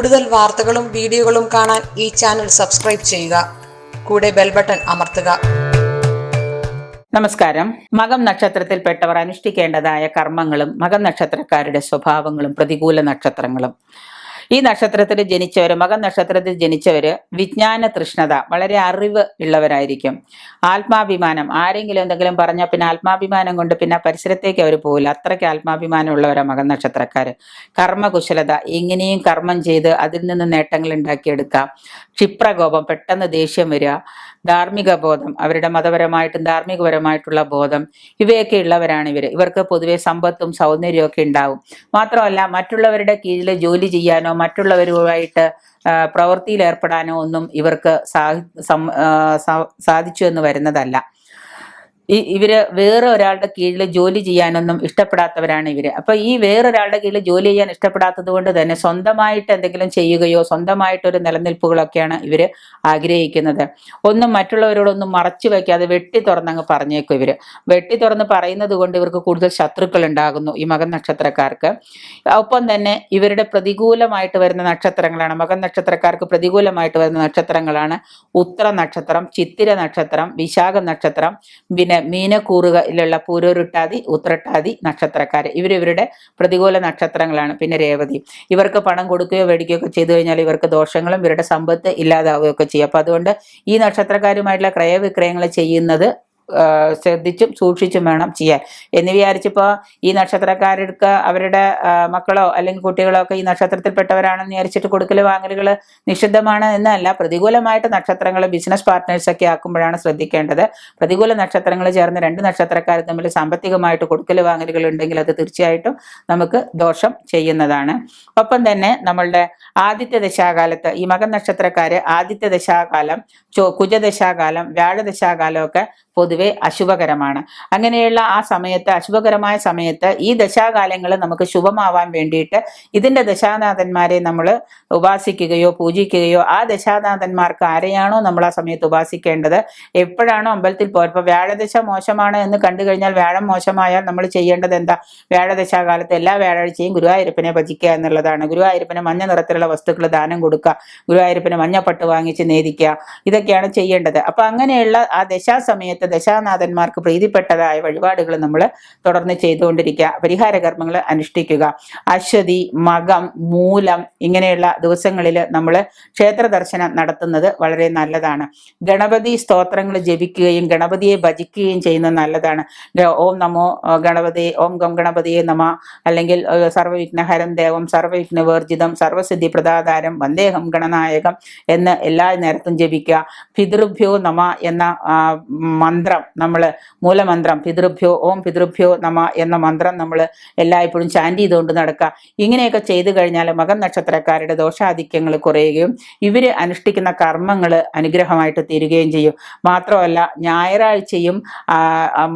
കൂടുതൽ വാർത്തകളും വീഡിയോകളും കാണാൻ ഈ ചാനൽ സബ്സ്ക്രൈബ് ചെയ്യുക. കൂടെ ബെൽ ബട്ടൺ അമർത്തുക. നമസ്കാരം. മകം നക്ഷത്രത്തിൽപ്പെട്ടവർ അനുഷ്ഠിക്കേണ്ടതായ കർമ്മങ്ങളും മകം നക്ഷത്രക്കാരുടെ സ്വഭാവങ്ങളും പ്രതികൂല നക്ഷത്രങ്ങളും. ഈ നക്ഷത്രത്തിൽ ജനിച്ചവർ മകൻ നക്ഷത്രത്തിൽ ജനിച്ചവർ വിജ്ഞാന തൃഷ്ണത വളരെ അറിവ് ഉള്ളവരായിരിക്കും. ആത്മാഭിമാനം ആരെങ്കിലും എന്തെങ്കിലും പറഞ്ഞാൽ പിന്നെ ആത്മാഭിമാനം കൊണ്ട് പിന്നെ പരിസരത്തേക്ക് അവർ പോകില്ല അത്രയ്ക്ക് ആത്മാഭിമാനം ഉള്ളവരാ മകൻ നക്ഷത്രക്കാർ കർമ്മകുശലത എങ്ങനെയും കർമ്മം ചെയ്ത് അതിൽ നിന്ന് നേട്ടങ്ങൾ ഉണ്ടാക്കിയെടുക്കാം. ക്ഷിപ്രകോപം പെട്ടെന്ന് ദേഷ്യം വരിക ധാർമ്മിക ബോധം അവരുടെ മതപരമായിട്ടും ധാർമ്മികപരമായിട്ടുള്ള ബോധം ഇവയൊക്കെ ഉള്ളവരാണ് ഇവർ ഇവർക്ക് പൊതുവെ സമ്പത്തും സൗന്ദര്യവും ഒക്കെ ഉണ്ടാവും. മാത്രമല്ല മറ്റുള്ളവരുടെ കീഴിൽ ജോലി ചെയ്യാനോ മറ്റുള്ളവരുമായിട്ട് പ്രവൃത്തിയിൽ ഏർപ്പെടാനോ ഒന്നും ഇവർക്ക് സാധിച്ചു എന്ന് വരുന്നതല്ല. ഈ ഇവർ വേറെ ഒരാളുടെ കീഴിൽ ജോലി ചെയ്യാനൊന്നും ഇഷ്ടപ്പെടാത്തവരാണ് ഇവർ. അപ്പൊ ഈ വേറൊരാളുടെ കീഴിൽ ജോലി ചെയ്യാൻ ഇഷ്ടപ്പെടാത്തത് കൊണ്ട് തന്നെ സ്വന്തമായിട്ട് എന്തെങ്കിലും ചെയ്യുകയോ സ്വന്തമായിട്ടൊരു നിലനിൽപ്പുകളൊക്കെയാണ് ഇവർ ആഗ്രഹിക്കുന്നത്. ഒന്നും മറ്റുള്ളവരോടൊന്നും മറച്ചു വെക്കാതെ വെട്ടി തുറന്നങ്ങ് പറഞ്ഞേക്കും ഇവർ. വെട്ടി തുറന്ന് പറയുന്നത് കൊണ്ട് ഇവർക്ക് കൂടുതൽ ശത്രുക്കൾ ഉണ്ടാകുന്നു ഈ മകൻ നക്ഷത്രക്കാർക്ക്. ഒപ്പം തന്നെ ഇവരുടെ പ്രതികൂലമായിട്ട് വരുന്ന നക്ഷത്രങ്ങളാണ്. മകൻ നക്ഷത്രക്കാർക്ക് പ്രതികൂലമായിട്ട് വരുന്ന നക്ഷത്രങ്ങളാണ് ഉത്ര നക്ഷത്രം ചിത്തിര നക്ഷത്രം വിശാഖ നക്ഷത്രം പിന്നെ മീനക്കൂറുകളിലുള്ള പൂരോരുട്ടാതി ഉത്രട്ടാതി നക്ഷത്രക്കാർ ഇവരിവരുടെ പ്രതികൂല നക്ഷത്രങ്ങളാണ്. പിന്നെ രേവതി. ഇവർക്ക് പണം കൊടുക്കുകയോ മേടിക്കുകയോ ഒക്കെ ചെയ്തു കഴിഞ്ഞാൽ ഇവർക്ക് ദോഷങ്ങളും ഇവരുടെ സമ്പത്ത് ഇല്ലാതാവുകയൊക്കെ ചെയ്യും. അപ്പൊ അതുകൊണ്ട് ഈ നക്ഷത്രക്കാരുമായിട്ടുള്ള ക്രയവിക്രയങ്ങൾ ചെയ്യുന്നത് ശ്രദ്ധിച്ചും സൂക്ഷിച്ചും വേണം ചെയ്യാൻ. എന്ന് വിചാരിച്ചപ്പോൾ ഈ നക്ഷത്രക്കാർക്ക് അവരുടെ മക്കളോ അല്ലെങ്കിൽ കുട്ടികളോ ഒക്കെ ഈ നക്ഷത്രത്തിൽപ്പെട്ടവരാണെന്ന് വിചാരിച്ചിട്ട് കൊടുക്കൽ വാങ്ങലുകൾ നിഷിദ്ധമാണ് എന്നല്ല. പ്രതികൂലമായിട്ട് നക്ഷത്രങ്ങൾ ബിസിനസ് പാർട്ട്നേഴ്സൊക്കെ ആക്കുമ്പോഴാണ് ശ്രദ്ധിക്കേണ്ടത്. പ്രതികൂല നക്ഷത്രങ്ങൾ ചേർന്ന് രണ്ട് നക്ഷത്രക്കാർ തമ്മിൽ സാമ്പത്തികമായിട്ട് കൊടുക്കൽ വാങ്ങലുകൾ ഉണ്ടെങ്കിൽ അത് തീർച്ചയായിട്ടും നമുക്ക് ദോഷം ചെയ്യുന്നതാണ്. ഒപ്പം തന്നെ നമ്മളുടെ ആദിത്യ ദശാകാലത്ത് ഈ മകൻ നക്ഷത്രക്കാര് ആദിത്യ ദശാകാലം കുജദശാകാലം വ്യാഴദശാകാലം ഒക്കെ പൊതുവെ അശുഭകരമാണ്. അങ്ങനെയുള്ള ആ സമയത്ത് അശുഭകരമായ സമയത്ത് ഈ ദശാകാലങ്ങൾ നമുക്ക് ശുഭമാവാൻ വേണ്ടിയിട്ട് ഇതിന്റെ ദശാനാഥന്മാരെ നമ്മൾ ഉപാസിക്കുകയോ പൂജിക്കുകയോ ആ ദശാനാഥന്മാർക്ക് ആരെയാണോ നമ്മൾ ആ സമയത്ത് ഉപാസിക്കേണ്ടത്? എപ്പോഴാണോ അമ്പലത്തിൽ പോയപ്പോൾ വ്യാഴദശ മോശമാണ് എന്ന് കണ്ടു കഴിഞ്ഞാൽ വ്യാഴം മോശമായാൽ നമ്മൾ ചെയ്യേണ്ടത് എന്താ? വ്യാഴദശാകാലത്ത് എല്ലാ വ്യാഴാഴ്ചയും ഗുരുവായൂരപ്പനെ ഭജിക്കുക എന്നുള്ളതാണ്. ഗുരുവായൂരപ്പന് മഞ്ഞ നിറത്തിലുള്ള വസ്തുക്കൾ ദാനം കൊടുക്കുക. ഗുരുവായൂരപ്പന് മഞ്ഞപ്പട്ട് വാങ്ങിച്ച് നേദിക്കുക. ഇതൊക്കെയാണ് ചെയ്യേണ്ടത്. അപ്പോൾ അങ്ങനെയുള്ള ആ ദശാസമയത്ത് ദശാനാഥന്മാർക്ക് പ്രീതിപ്പെട്ടതായ വഴിപാടുകൾ നമ്മൾ തുടർന്ന് ചെയ്തുകൊണ്ടിരിക്കുക. പരിഹാര കർമ്മങ്ങൾ അനുഷ്ഠിക്കുക. അശ്വതി മകം മൂലം ഇങ്ങനെയുള്ള ദിവസങ്ങളിൽ നമ്മൾ ക്ഷേത്ര ദർശനം നടത്തുന്നത് വളരെ നല്ലതാണ്. ഗണപതി സ്തോത്രങ്ങൾ ജപിക്കുകയും ഗണപതിയെ ഭജിക്കുകയും ചെയ്യുന്നത് നല്ലതാണ്. ഓം നമോ ഗണപതി ഓം ഗം ഗണപതിയെ നമ അല്ലെങ്കിൽ സർവവിഘ്നഹരം ദേവം സർവവിഘ്നവേർജിതം സർവസിദ്ധി പ്രദാതാരം വന്ദേഹം ഗണനായകം എന്ന് എല്ലാ നേരത്തും ജപിക്കുക. പിതൃഭ്യോ നമ എന്ന മന്ത്രം നമ്മൾ മൂലമന്ത്രം പിതൃഭ്യോ ഓം പിതൃഭ്യോ നമ എന്ന മന്ത്രം നമ്മൾ എല്ലായ്പ്പോഴും ചാൻഡ് ചെയ്തുകൊണ്ട് നടക്കുക ഇങ്ങനെയൊക്കെ ചെയ്തു കഴിഞ്ഞാൽ മകൻ നക്ഷത്രക്കാരുടെ ദോഷാധിക്യങ്ങൾ കുറയുകയും ഇവർ അനുഷ്ഠിക്കുന്ന കർമ്മങ്ങൾ അനുഗ്രഹമായിട്ട് തീരുകയും ചെയ്യും. മാത്രമല്ല ഞായറാഴ്ചയും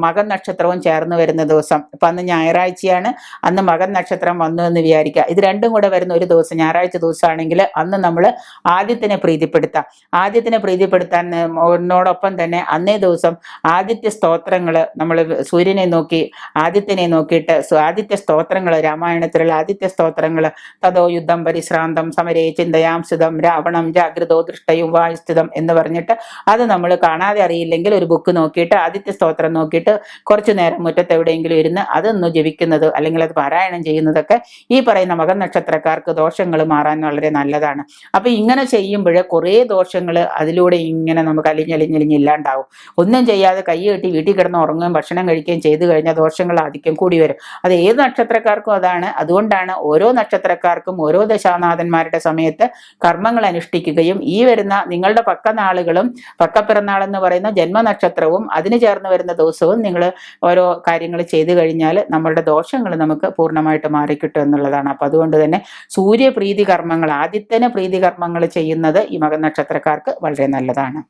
മകൻ നക്ഷത്രവും ചേർന്ന് വരുന്ന ദിവസം. ഇപ്പം അന്ന് ഞായറാഴ്ചയാണ് അന്ന് മകൻ നക്ഷത്രം വന്നു എന്ന് വിചാരിക്കുക ഇത് രണ്ടും കൂടെ വരുന്ന ഒരു ദിവസം ഞായറാഴ്ച ദിവസമാണെങ്കിൽ അന്ന് നമ്മൾ ആദ്യത്തിനെ പ്രീതിപ്പെടുത്താം. ആദ്യത്തിനെ പ്രീതിപ്പെടുത്താൻ ഒന്നോടൊപ്പം തന്നെ അന്നേ ദിവസം ആദിത്യ സ്തോത്രങ്ങൾ നമ്മൾ സൂര്യനെ നോക്കി ആദിത്യനെ നോക്കിയിട്ട് ആദിത്യ സ്തോത്രങ്ങൾ രാമായണത്തിലുള്ള ആദിത്യ സ്തോത്രങ്ങൾ തതോ യുദ്ധം പരിശ്രാന്തം സമരേ ചിന്തയാം സ്ഥിതം രാവണം ജാഗ്രതോ ദൃഷ്ടയും വായുസ്ഥിതം എന്ന് പറഞ്ഞിട്ട് അത് നമ്മൾ കാണാതെ അറിയില്ലെങ്കിൽ ഒരു ബുക്ക് നോക്കിയിട്ട് ആദിത്യ സ്തോത്രം നോക്കിയിട്ട് കുറച്ചു നേരം മുറ്റത്ത് എവിടെയെങ്കിലും ഇരുന്ന് അതൊന്ന് ജപിക്കുന്നത് അല്ലെങ്കിൽ അത് പാരായണം ചെയ്യുന്നതൊക്കെ ഈ പറയുന്ന മകൻ നക്ഷത്രക്കാർക്ക് ദോഷങ്ങൾ മാറാൻ വളരെ നല്ലതാണ്. അപ്പൊ ഇങ്ങനെ ചെയ്യുമ്പോൾ കുറേ ദോഷങ്ങൾ അതിലൂടെ ഇങ്ങനെ നമുക്ക് അലിഞ്ഞലിഞ്ഞലിഞ്ഞ് ഇല്ലാണ്ടാവും. ഒന്നും ചെയ്യാതെ കൈ കെട്ടി വീട്ടിൽ കിടന്ന് ഉറങ്ങുകയും ഭക്ഷണം കഴിക്കുകയും ചെയ്തു കഴിഞ്ഞാൽ ദോഷങ്ങൾ ആധിക്യം കൂടി വരും. അത് ഏത് നക്ഷത്രക്കാർക്കും അതാണ്. അതുകൊണ്ടാണ് ഓരോ നക്ഷത്രക്കാർക്കും ഓരോ ദശാനാഥന്മാരുടെ സമയത്ത് കർമ്മങ്ങൾ അനുഷ്ഠിക്കുകയും ഈ വരുന്ന നിങ്ങളുടെ പക്ക നാളുകളും പക്കപ്പിറന്നാൾ എന്ന് പറയുന്ന ജന്മനക്ഷത്രവും അതിന് ചേർന്ന് വരുന്ന ദിവസവും നിങ്ങൾ ഓരോ കാര്യങ്ങൾ ചെയ്തു കഴിഞ്ഞാൽ നമ്മളുടെ ദോഷങ്ങൾ നമുക്ക് പൂർണമായിട്ട് മാറിക്കിട്ടും എന്നുള്ളതാണ്. അപ്പൊ അതുകൊണ്ട് തന്നെ സൂര്യപ്രീതി കർമ്മങ്ങൾ ആദിത്യന പ്രീതി കർമ്മങ്ങൾ ചെയ്യുന്നത് ഈ മകൻ നക്ഷത്രക്കാർക്ക് വളരെ നല്ലതാണ്.